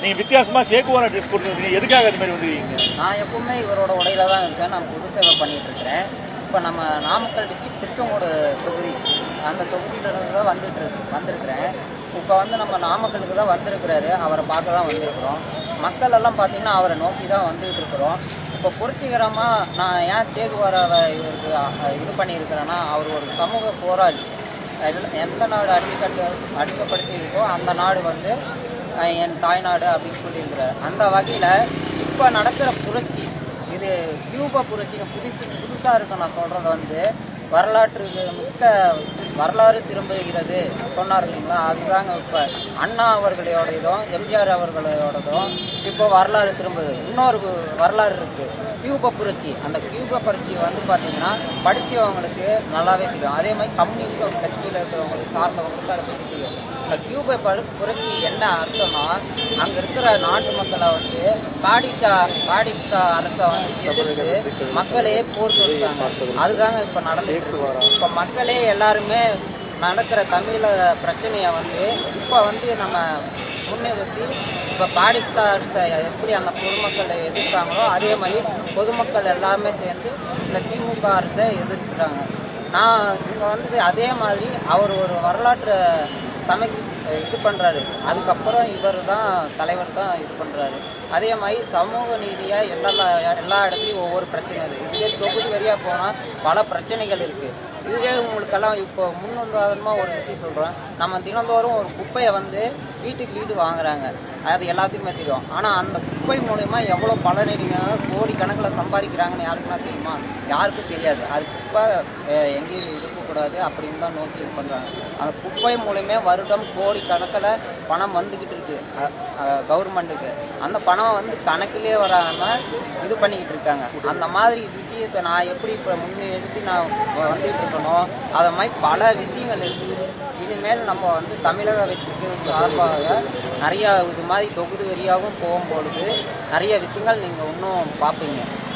நீங்க வித்தியாசமா சேக்குவாரா ட்ரெஸ் போட்டுருக்கீங்க எதுக்காக அது மாதிரி வந்துருக்கீங்க? நான் எப்பவுமே இவரோட உடையில தான் இருக்கேன். நான் பொது சேவை பண்ணிட்டு இருக்கிறேன். இப்போ நம்ம நாமக்கல் டிஸ்ட்ரிக்ட் திருச்செங்கோடு தொகுதி அந்த தொகுதியிலிருந்து தான் வந்துட்டு இருக்கு வந்திருக்கிறேன். இப்போ வந்து நம்ம நாமக்கலுக்கு தான் வந்திருக்கிறாரு. அவரை பார்க்க தான் வந்திருக்கிறோம். மக்கள் எல்லாம் பார்த்தீங்கன்னா அவரை நோக்கி தான் வந்துகிட்டு இருக்கிறோம். இப்போ புரட்சிகரமாக நான் ஏன் சேகுவாராவை இவருக்கு இது பண்ணியிருக்கிறேன்னா அவர் ஒரு சமூக போராளி. எந்த நாடு அடிமைக்கட்டு அடிமைப்படுத்தி இருக்கோ அந்த நாடு வந்து என் தாய்நாடு அப்படின்னு சொல்லியிருக்கிறார் அந்த வகையில் இப்போ நடக்கிற புரட்சி இது கியூபா புரட்சின்னு புதுசு புதுசாக இருக்கும் நான் சொல்கிறது வந்து வரலாற்றுக்கு மிக்க வரலாறு திரும்புகிறது சொன்னார் இல்லைங்களா? அதுதாங்க இப்போ அண்ணா அவர்களோட இதுவும் எம்ஜிஆர் அவர்களோடதும் இப்போ வரலாறு திரும்புது. இன்னொரு வரலாறு இருக்குது கியூப புரட்சி. அந்த கியூப புரட்சி வந்து பார்த்தீங்கன்னா படித்தவங்களுக்கு நல்லாவே தெரியும். அதே மாதிரி கம்யூனிஸ்ட் கட்சியில் இருக்கிறவங்களுக்கு சார்ந்தவங்களுக்கு அதை பற்றி தெரியும். அந்த கியூப படு புரட்சி என்ன அர்த்தம்னா அங்கே இருக்கிற நாட்டு மக்களை வந்து பாடிட்டா பாடிஸ்டா அரசை வந்து எதிர்த்து மக்களே போர் இருக்காங்க அதுதாங்க இப்போ நடந்துட்டு இருக்கு. இப்போ மக்களே எல்லாருமே நடக்கிற தமிழ பிரச்சனையை வந்து இப்போ வந்து நம்ம முன்னிறுத்தி இப்போ பாடிஸ்டார்ஸை எப்படி அந்த பொதுமக்களை எதிர்த்தாங்களோ அதே மாதிரி பொதுமக்கள் எல்லாமே சேர்ந்து இந்த திமுக அரசை எதிர்க்கிறாங்க. நான் இங்கே வந்து அதே மாதிரி அவர் ஒரு வரலாற்று சமைக்க இது பண்ணுறாரு அதுக்கப்புறம் இவர் தான் தலைவர் தான் இது பண்ணுறாரு அதே மாதிரி சமூக நீதியாக எல்லா எல்லா இடத்துலையும் ஒவ்வொரு பிரச்சனை இருக்குது இதுவே தொகுதி வழியாக போனால் பல பிரச்சனைகள் இருக்குது இதுவே உங்களுக்கெல்லாம் இப்போ முன்னுதாரணமாக ஒரு விஷயம் சொல்கிறேன் நம்ம தினந்தோறும் ஒரு குப்பையை வந்து வீட்டுக்கு வீடு வாங்குறாங்க. அது எல்லாத்துக்குமே தெரியும் ஆனால் அந்த குப்பை மூலயமா எவ்வளோ பலனடிகள் கோடி கணக்கில் சம்பாதிக்கிறாங்கன்னு யாருக்குன்னா தெரியுமா? யாருக்கும் தெரியாது. அது குப்பை எங்கேயும் இருக்கக்கூடாது அப்படின்னு தான் நோக்கி இது பண்ணுறாங்க அந்த குப்பை மூலயமே வருடம் கோடி கணக்கில் பணம் வந்துக்கிட்டு இருக்குது கவர்மெண்ட்டுக்கு அந்த பணம் வந்து கணக்கிலே வராமல் இது பண்ணிக்கிட்டு இருக்காங்க. அந்த மாதிரி விஷயத்தை நான் எப்படி இப்போ முன்னே எடுத்து நான் வந்துட்டு இருக்கணும் அதை மாதிரி பல விஷயங்கள் இருக்குது இனிமேல் நம்ம வந்து தமிழக வெற்றிக்கு சார்பாக நிறையா இது மாதிரி தொகுதி வரியாகவும் போகும்பொழுது நிறைய விஷயங்கள் நீங்கள் இன்னும் பார்ப்பீங்க.